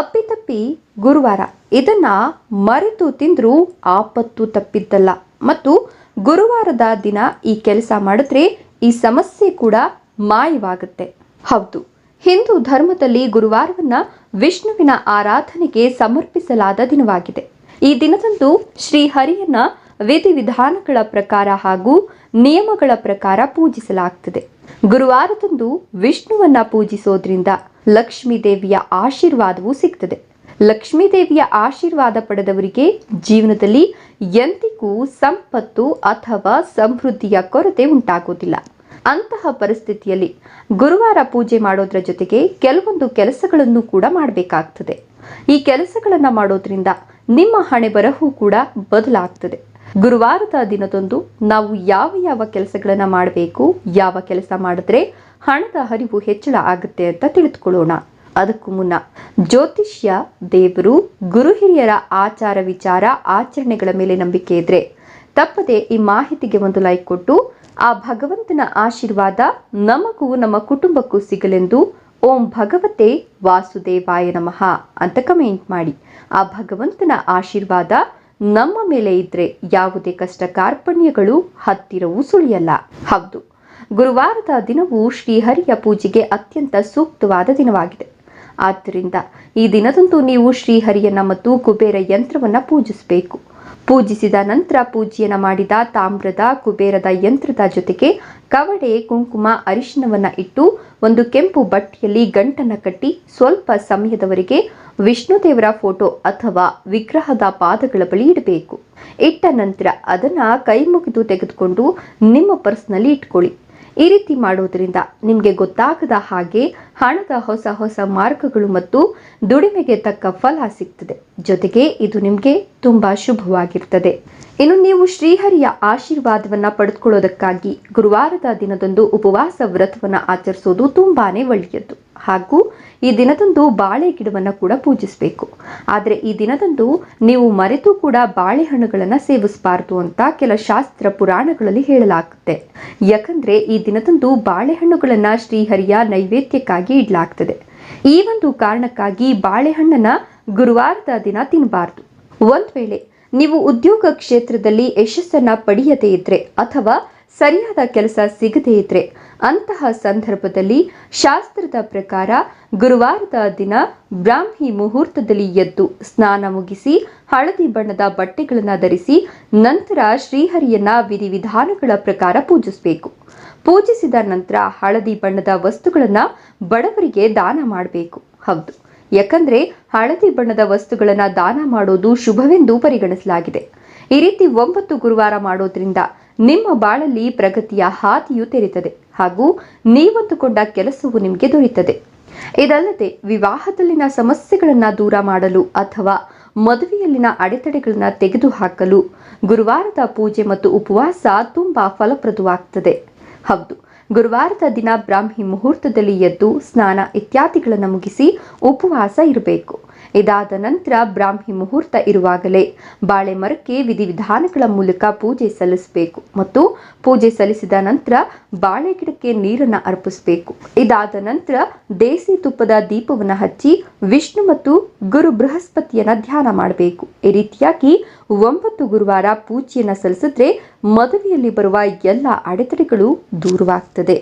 ಅಪ್ಪಿತಪ್ಪಿ ಗುರುವಾರ ಇದನ್ನ ಮರೆತು ತಿಂದರೂ ಆಪತ್ತು ತಪ್ಪಿದ್ದಲ್ಲ. ಮತ್ತು ಗುರುವಾರದ ದಿನ ಈ ಕೆಲಸ ಮಾಡಿದ್ರೆ ಈ ಸಮಸ್ಯೆ ಕೂಡ ಮಾಯವಾಗುತ್ತೆ. ಹೌದು, ಹಿಂದೂ ಧರ್ಮದಲ್ಲಿ ಗುರುವಾರವನ್ನ ವಿಷ್ಣುವಿನ ಆರಾಧನೆಗೆ ಸಮರ್ಪಿಸಲಾದ ದಿನವಾಗಿದೆ. ಈ ದಿನದಂದು ಶ್ರೀಹರಿಯನ್ನ ವಿಧಿವಿಧಾನಗಳ ಪ್ರಕಾರ ಹಾಗೂ ನಿಯಮಗಳ ಪ್ರಕಾರ ಪೂಜಿಸಲಾಗ್ತದೆ. ಗುರುವಾರದಂದು ವಿಷ್ಣುವನ್ನ ಪೂಜಿಸೋದ್ರಿಂದ ಲಕ್ಷ್ಮೀ ದೇವಿಯ ಆಶೀರ್ವಾದವೂ ಸಿಗ್ತದೆ. ಲಕ್ಷ್ಮೀ ದೇವಿಯ ಆಶೀರ್ವಾದ ಪಡೆದವರಿಗೆ ಜೀವನದಲ್ಲಿ ಎಂದಿಗೂ ಸಂಪತ್ತು ಅಥವಾ ಸಮೃದ್ಧಿಯ ಕೊರತೆ ಉಂಟಾಗೋದಿಲ್ಲ ಅಂತಹ ಪರಿಸ್ಥಿತಿಯಲ್ಲಿ ಗುರುವಾರ ಪೂಜೆ ಮಾಡೋದ್ರ ಜೊತೆಗೆ ಕೆಲವೊಂದು ಕೆಲಸಗಳನ್ನು ಕೂಡ ಮಾಡಬೇಕಾಗ್ತದೆ. ಈ ಕೆಲಸಗಳನ್ನು ಮಾಡೋದ್ರಿಂದ ನಿಮ್ಮ ಹಣೆ ಬರಹು ಕೂಡ ಬದಲಾಗ್ತದೆ. ಗುರುವಾರದ ದಿನದಂದು ನಾವು ಯಾವ ಯಾವ ಕೆಲಸಗಳನ್ನು ಮಾಡಬೇಕು, ಯಾವ ಕೆಲಸ ಮಾಡಿದ್ರೆ ಹಣದ ಹರಿವು ಹೆಚ್ಚಳ ಆಗುತ್ತೆ ಅಂತ ತಿಳಿದುಕೊಳ್ಳೋಣ. ಅದಕ್ಕೂ ಮುನ್ನ ಜ್ಯೋತಿಷ್ಯ ದೇವರು ಗುರು ಹಿರಿಯರ ಆಚಾರ ವಿಚಾರ, ಆಚರಣೆಗಳ ಮೇಲೆ ನಂಬಿಕೆ ಇದ್ರೆ ತಪ್ಪದೆ ಈ ಮಾಹಿತಿಗೆ ಒಂದು ಲೈಕ್ ಕೊಟ್ಟು ಆ ಭಗವಂತನ ಆಶೀರ್ವಾದ ನಮಗೂ ನಮ್ಮ ಕುಟುಂಬಕ್ಕೂ ಸಿಗಲೆಂದು ಓಂ ಭಗವತೆ ವಾಸುದೇವಾಯ ನಮಃ ಅಂತ ಕಮೆಂಟ್ ಮಾಡಿ. ಆ ಭಗವಂತನ ಆಶೀರ್ವಾದ ನಮ್ಮ ಮೇಲೆ ಇದ್ರೆ ಯಾವುದೇ ಕಷ್ಟ ಕಾರ್ಪಣ್ಯಗಳು ಹತ್ತಿರವೂ ಸುಳಿಯಲ್ಲ. ಹೌದು. ಗುರುವಾರದ ದಿನವು ಶ್ರೀಹರಿಯ ಪೂಜೆಗೆ ಅತ್ಯಂತ ಸೂಕ್ತವಾದ ದಿನವಾಗಿದೆ. ಆದ್ದರಿಂದ ಈ ದಿನದಂದು ನೀವು ಶ್ರೀಹರಿಯನ್ನ ಮತ್ತು ಕುಬೇರ ಯಂತ್ರವನ್ನ ಪೂಜಿಸಬೇಕು. ಪೂಜಿಸಿದ ನಂತರ ಪೂಜೆಯನ್ನು ಮಾಡಿದ ತಾಮ್ರದ, ಕುಬೇರದ ಯಂತ್ರದ ಜೊತೆಗೆ ಕವಡೆ, ಕುಂಕುಮ ಅರಿಶಿನವನ್ನು ಇಟ್ಟು ಒಂದು ಕೆಂಪು ಬಟ್ಟೆಯಲ್ಲಿ ಗಂಟನ್ನು ಕಟ್ಟಿ ಸ್ವಲ್ಪ ಸಮಯದವರೆಗೆ ವಿಷ್ಣುದೇವರ ಫೋಟೋ ಅಥವಾ ವಿಗ್ರಹದ ಪಾದಗಳ ಬಳಿ ಇಡಬೇಕು. ಇಟ್ಟ ನಂತರ ಅದನ್ನು ಕೈ ಮುಗಿದು ತೆಗೆದುಕೊಂಡು ನಿಮ್ಮ ಪರ್ಸ್ನಲ್ಲಿ ಇಟ್ಕೊಳ್ಳಿ. ಈ ರೀತಿ ಮಾಡುವುದರಿಂದ ನಿಮಗೆ ಗೊತ್ತಾಗದ ಹಾಗೆ ಹಣದ ಹೊಸ ಹೊಸ ಮಾರ್ಗಗಳು ಮತ್ತು ದುಡಿಮೆಗೆ ತಕ್ಕ ಫಲ ಸಿಗ್ತದೆ. ಜೊತೆಗೆ ಇದು ನಿಮಗೆ ತುಂಬಾ ಶುಭವಾಗಿರ್ತದೆ. ಇನ್ನು ನೀವು ಶ್ರೀಹರಿಯ ಆಶೀರ್ವಾದವನ್ನ ಪಡೆದುಕೊಳ್ಳೋದಕ್ಕಾಗಿ ಗುರುವಾರದ ದಿನದಂದು ಉಪವಾಸ ವ್ರತವನ್ನು ಆಚರಿಸೋದು ತುಂಬಾನೇ ಒಳ್ಳೆಯದು. ಹಾಗೂ ಈ ದಿನದಂದು ಬಾಳೆ ಗಿಡವನ್ನು ಕೂಡ ಪೂಜಿಸಬೇಕು. ಆದರೆ ಈ ದಿನದಂದು ನೀವು ಮರೆತು ಕೂಡ ಬಾಳೆಹಣ್ಣುಗಳನ್ನು ಸೇವಿಸಬಾರ್ದು ಅಂತ ಕೆಲ ಶಾಸ್ತ್ರ ಪುರಾಣಗಳಲ್ಲಿ ಹೇಳಲಾಗುತ್ತೆ. ಯಾಕಂದ್ರೆ ಈ ದಿನದಂದು ಬಾಳೆಹಣ್ಣುಗಳನ್ನು ಶ್ರೀಹರಿಯ ನೈವೇದ್ಯಕ್ಕಾಗಿ ಇಡಲಾಗ್ತದೆ. ಈ ಒಂದು ಕಾರಣಕ್ಕಾಗಿ ಬಾಳೆಹಣ್ಣನ್ನು ಗುರುವಾರದ ದಿನ ತಿನ್ನಬಾರ್ದು ಒಂದ್ ವೇಳೆ ನೀವು ಉದ್ಯೋಗ ಕ್ಷೇತ್ರದಲ್ಲಿ ಯಶಸ್ಸನ್ನ ಪಡೆಯದೇ ಇದ್ರೆ ಅಥವಾ ಸರಿಯಾದ ಕೆಲಸ ಸಿಗದೇ ಇದ್ರೆ ಅಂತಹ ಸಂದರ್ಭದಲ್ಲಿ ಶಾಸ್ತ್ರದ ಪ್ರಕಾರ ಗುರುವಾರದ ದಿನ ಬ್ರಾಹ್ಮಿ ಮುಹೂರ್ತದಲ್ಲಿ ಎದ್ದು ಸ್ನಾನ ಮುಗಿಸಿ ಹಳದಿ ಬಣ್ಣದ ಬಟ್ಟೆಗಳನ್ನು ಧರಿಸಿ ನಂತರ ಶ್ರೀಹರಿಯನ್ನ ವಿಧಿವಿಧಾನಗಳ ಪ್ರಕಾರ ಪೂಜಿಸಬೇಕು. ಪೂಜಿಸಿದ ನಂತರ ಹಳದಿ ಬಣ್ಣದ ವಸ್ತುಗಳನ್ನ ಬಡವರಿಗೆ ದಾನ ಮಾಡಬೇಕು. ಹೌದು. ಯಾಕಂದ್ರೆ ಹಳದಿ ಬಣ್ಣದ ವಸ್ತುಗಳನ್ನ ದಾನ ಮಾಡೋದು ಶುಭವೆಂದು ಪರಿಗಣಿಸಲಾಗಿದೆ. ಈ ರೀತಿ ಒಂಬತ್ತು ಗುರುವಾರ ಮಾಡೋದ್ರಿಂದ ನಿಮ್ಮ ಬಾಳಲ್ಲಿ ಪ್ರಗತಿಯ ಹಾದಿಯು ತೆರೀತದೆ ಹಾಗೂ ನೀವಂದುಕೊಂಡ ಕೆಲಸವು ನಿಮಗೆ ದೊರೆಯುತ್ತದೆ. ಇದಲ್ಲದೆ ವಿವಾಹದಲ್ಲಿನ ಸಮಸ್ಯೆಗಳನ್ನು ದೂರ ಮಾಡಲು ಅಥವಾ ಮದುವೆಯಲ್ಲಿನ ಅಡೆತಡೆಗಳನ್ನು ತೆಗೆದುಹಾಕಲು ಗುರುವಾರದ ಪೂಜೆ ಮತ್ತು ಉಪವಾಸ ತುಂಬಾ ಫಲಪ್ರದವಾಗ್ತದೆ. ಹೌದು, ಗುರುವಾರದ ದಿನ ಬ್ರಾಹ್ಮಿ ಮುಹೂರ್ತದಲ್ಲಿ ಎದ್ದು ಸ್ನಾನ ಇತ್ಯಾದಿಗಳನ್ನು ಮುಗಿಸಿ ಉಪವಾಸ ಇರಬೇಕು. ಇದಾದ ನಂತರ ಬ್ರಾಹ್ಮಿ ಮುಹೂರ್ತ ಇರುವಾಗಲೇ ಬಾಳೆ ಮರಕ್ಕೆ ವಿಧಿವಿಧಾನಗಳ ಮೂಲಕ ಪೂಜೆ ಸಲ್ಲಿಸಬೇಕು ಮತ್ತು ಪೂಜೆ ಸಲ್ಲಿಸಿದ ನಂತರ ಬಾಳೆ ಗಿಡಕ್ಕೆ ನೀರನ್ನು ಅರ್ಪಿಸಬೇಕು. ಇದಾದ ನಂತರ ದೇಸಿ ತುಪ್ಪದ ದೀಪವನ್ನು ಹಚ್ಚಿ ವಿಷ್ಣು ಮತ್ತು ಗುರು ಬೃಹಸ್ಪತಿಯನ್ನು ಧ್ಯಾನ ಮಾಡಬೇಕು. ಈ ರೀತಿಯಾಗಿ ಒಂಬತ್ತು ಗುರುವಾರ ಪೂಜೆಯನ್ನು ಸಲ್ಲಿಸಿದ್ರೆ ಮದುವೆಯಲ್ಲಿ ಬರುವ ಎಲ್ಲ ಅಡೆತಡೆಗಳು ದೂರವಾಗ್ತದೆ.